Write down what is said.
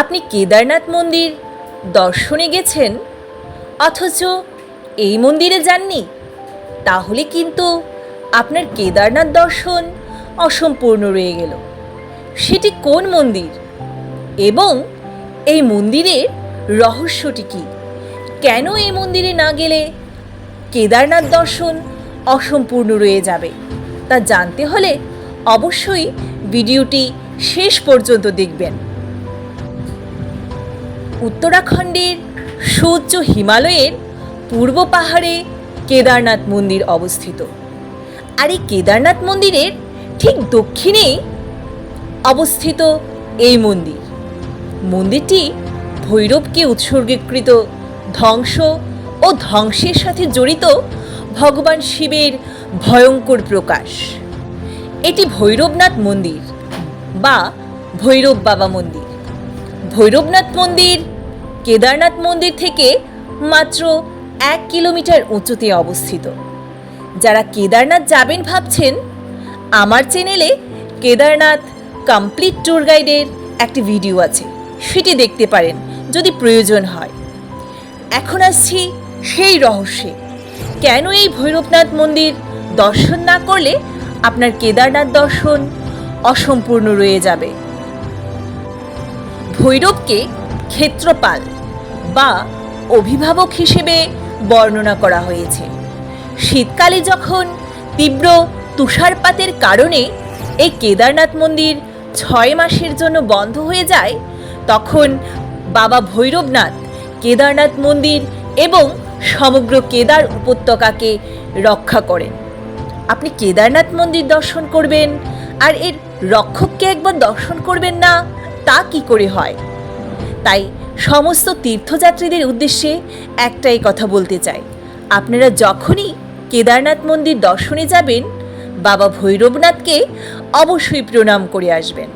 আপনি কেদারনাথ মন্দির দর্শনে গেছেন? অথচ এই মন্দিরে যাননি। তাহলে কিন্তু আপনার কেদারনাথ দর্শন অসম্পূর্ণ রয়ে গেল। সেটি কোন মন্দির? এবং এই মন্দিরের রহস্যটি কী? কেন এই মন্দিরে না গেলে কেদারনাথ দর্শন অসম্পূর্ণ রয়ে যাবে? তা জানতে হলে অবশ্যই ভিডিওটি শেষ পর্যন্ত দেখবেন। উত্তরাখণ্ডের সূর্য হিমালয়ের পূর্ব পাহাড়ে কেদারনাথ মন্দির অবস্থিত। আর এই কেদারনাথ মন্দিরের ঠিক দক্ষিণেই অবস্থিত এই মন্দির। মন্দিরটি ভৈরবকে উৎসর্গীকৃত ধ্বংস ও ধ্বংসের সাথে জড়িত ভগবান শিবের ভয়ঙ্কর প্রকাশ। এটি ভৈরবনাথ মন্দির বা ভৈরব বাবা মন্দির। ভৈরবনাথ মন্দির, কেদারনাথ মন্দির থেকে মাত্র এক কিলোমিটার উঁচুতে অবস্থিত। যারা কেদারনাথ যাবেন ভাবছেন, আমার চ্যানেলে কেদারনাথ কমপ্লিট ট্যুর গাইডের একটি ভিডিও আছে, সেটি দেখতে পারেন যদি প্রয়োজন হয়। এখন আসছি সেই রহস্যে। কেন এই ভৈরবনাথ মন্দির দর্শন না করলে আপনার কেদারনাথ দর্শন অসম্পূর্ণ রয়ে যাবে? ভৈরবকে ক্ষেত্রপাল বা অভিভাবক হিসেবে বর্ণনা করা হয়েছে। শীতকালে যখন তীব্র তুষারপাতের কারণে এই কেদারনাথ মন্দির ছয় মাসের জন্য বন্ধ হয়ে যায়, তখন বাবা ভৈরবনাথ কেদারনাথ মন্দির এবং সমগ্র কেদার উপত্যকাকে রক্ষা করেন। আপনি কেদারনাথ মন্দির দর্শন করবেন আর এর রক্ষককে একবার দর্শন করবেন না তা কি করে হয়? তাই সমস্ত তীর্থযাত্রীদের উদ্দেশ্যে একটাই কথা বলতে চাই। আপনারা যখনই কেদারনাথ মন্দির দর্শনে যাবেন, বাবা ভৈরবনাথকে অবশ্যই প্রণাম করে আসবেন।